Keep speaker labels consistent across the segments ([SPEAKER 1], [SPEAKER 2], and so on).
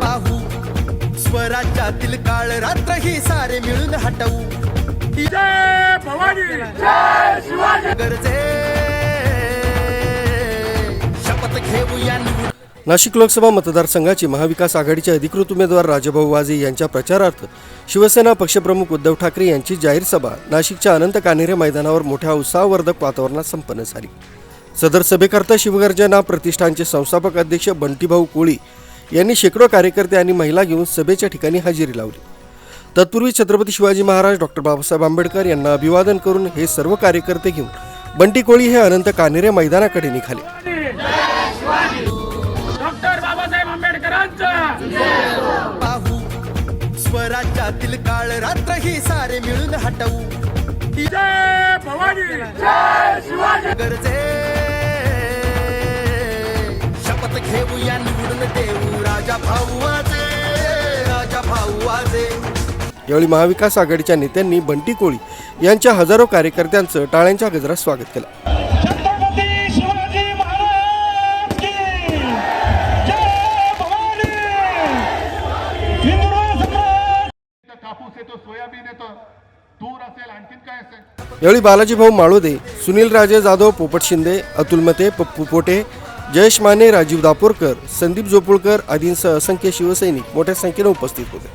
[SPEAKER 1] पाहू. स्वराज्यातील काळ रात्र ही सारे मिळून हटवू.
[SPEAKER 2] जय भवानी. जय शिवाजी.
[SPEAKER 1] गरजे. शपथ घेऊया
[SPEAKER 3] नाशिक लोकसभा मतदारसंघाची महाविकास आघाडीचे अधिकृत उमेदवार राजाभाऊ वाजे यांच्या प्रचारार्थ शिवसेना पक्षप्रमुख उद्धव ठाकरे यांची जाहीर सभा नाशिकच्या अनंत कानेरे मैदानावर मोठ्या उत्साहवर्धक वातावरणात संपन्न झाली. सदर सभेकरता शिवगर्जना प्रतिष्ठानचे संस्थापक अध्यक्ष बंटीभाऊ कोळी यांनी शेकडो कार्यकर्ते आणि महिला घेऊन सभेच्या ठिकाणी हजेरी लावली. तत्पूर्वी छत्रपती शिवाजी महाराज डॉक्टर बाबासाहेब आंबेडकर यांना अभिवादन करून हे सर्व कार्यकर्ते घेऊन बंटी कोळी हे अनंत कानेरे मैदानाकडे निघाले.
[SPEAKER 1] स्वराज्यातील काळ रात्र ही सारे मिळून हटवू.
[SPEAKER 2] जय भवानी! जय शिवाजी!
[SPEAKER 1] गरजे घेऊया निवडून देऊ. राजा भाऊ राजा भाऊ
[SPEAKER 3] यावेळी महाविकास आघाडीच्या नेत्यांनी बंटी कोळी यांच्या हजारो कार्यकर्त्यांचं टाळ्यांच्या गजरात स्वागत केलं.
[SPEAKER 4] छत्रपती शिवाजी महाराज की जय भवानी. हिंदू सम्राट.
[SPEAKER 5] कापूस येतो सोयाबीन येतं. तूर असेल आणखीन काय असेल?
[SPEAKER 3] यावेळी बालाजीभाऊ माळोदे सुनील राजे जाधव पोपट शिंदे अतुल मते पप्पू पोटे जयेश माने राजीव दापोरकर संदीप जोपुळकर आदींसह असंख्य शिवसैनिक मोठ्या संख्येने उपस्थित होते.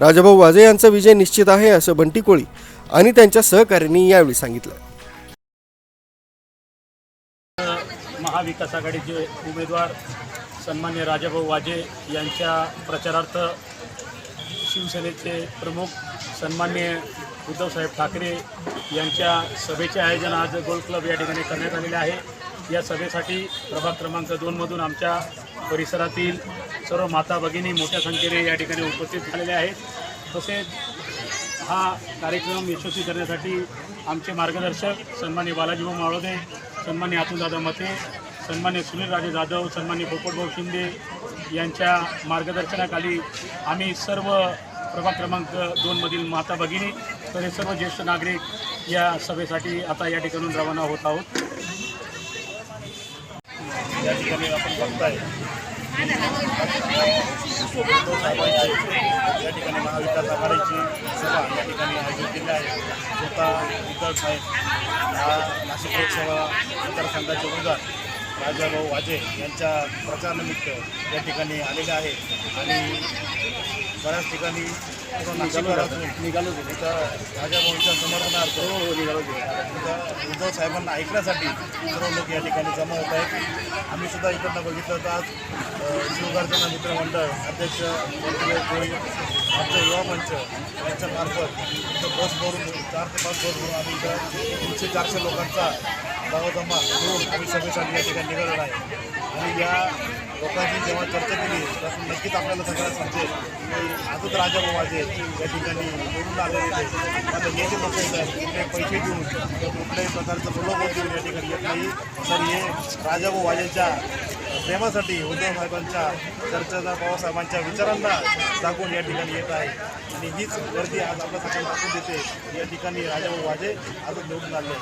[SPEAKER 3] राजाभाऊ वाजे यांचा विजय निश्चित आहे असं बंटी कोळी आणि त्यांच्या सहकाऱ्यांनी यावेळी सांगितलं.
[SPEAKER 6] महाविकास आघाडीचे उमेदवार सन्मान्य राजाभाऊ वाजे यांच्या प्रचारार्थ शिवसेनेचे प्रमुख सन्मान्य उद्धवसाहेब ठाकरे यांच्या सभेचे आयोजन आज गोल क्लब या ठिकाणी करण्यात आलेले आहे. या सभेसाठी प्रभाग क्रमांक दोनमधून आमच्या परिसरातील सर्व माता भगिनी मोठ्या संख्येने या ठिकाणी उपस्थित झालेल्या आहेत. तसेच हा कार्यक्रम यशस्वी करण्यासाठी आमचे मार्गदर्शक सन्मान्य बालाजीभाऊ माळोदे सन्मान्य अतुलदादा मते सन्मान्य सुनीलराजे जाधव सन्मान्य पोपटभाऊ शिंदे यांच्या मार्गदर्शनाखाली आम्ही सर्व प्रभाग क्रमांक दोनमधील माता भगिनी तर सर्व ज्येष्ठ नागरिक या सभेसाठी आता या ठिकाणून रवाना होत आहोत. या ठिकाणी आपण बघताय. या ठिकाणी महाविकास आघाडीची सभा या ठिकाणी आयोजित केली आहे. स्वतः उद्धव साहेब हा नाशिक लोकसभा मतदारसंघाचे उमेदवार राजाभाऊ वाजे यांच्या प्रचारानिमित्त या ठिकाणी आलेले आहे. आणि बऱ्याच ठिकाणी निघालो तिथं राजाभाऊंच्या समर्थनार्थ निघालो तिथं उद्धव साहेबांना ऐकण्यासाठी सर्व लोक या ठिकाणी जमा होत आहेत आम्ही सुद्धा इकडनं बघितलं तर आज शिवगार्जना मित्रमंडळ अध्यक्ष आमचा युवा मंच यांच्यामार्फत इथं बस भरून चार ते पाच बस भरून आम्ही इथं तीनशे चारशे लोकांचा जमा करून आम्ही सभेसाठी या ठिकाणी निघालेला आहे आणि या लोकांशी जेव्हा चर्चा केली तर नक्कीच आपल्याला सगळ्याला समजेल की आजच राजाभाऊ वाजे या ठिकाणी निवडून आलेले आता हे जे लोक येत आहेत कुठले पैसे देऊन किंवा कुठल्याही प्रकारचं प्रलोभन देऊन या ठिकाणी येत नाही. तर हे राजाभाऊ वाजेच्या प्रेमासाठी उद्धव साहेबांच्या चर्चेचा बाबासाहेबांच्या विचारांना दाखवून या ठिकाणी येत आहे. आणि हीच गर्दी आज आपल्या सगळ्यांना दाखवून देते या ठिकाणी राजाभाऊ वाजे आजच निवडून आले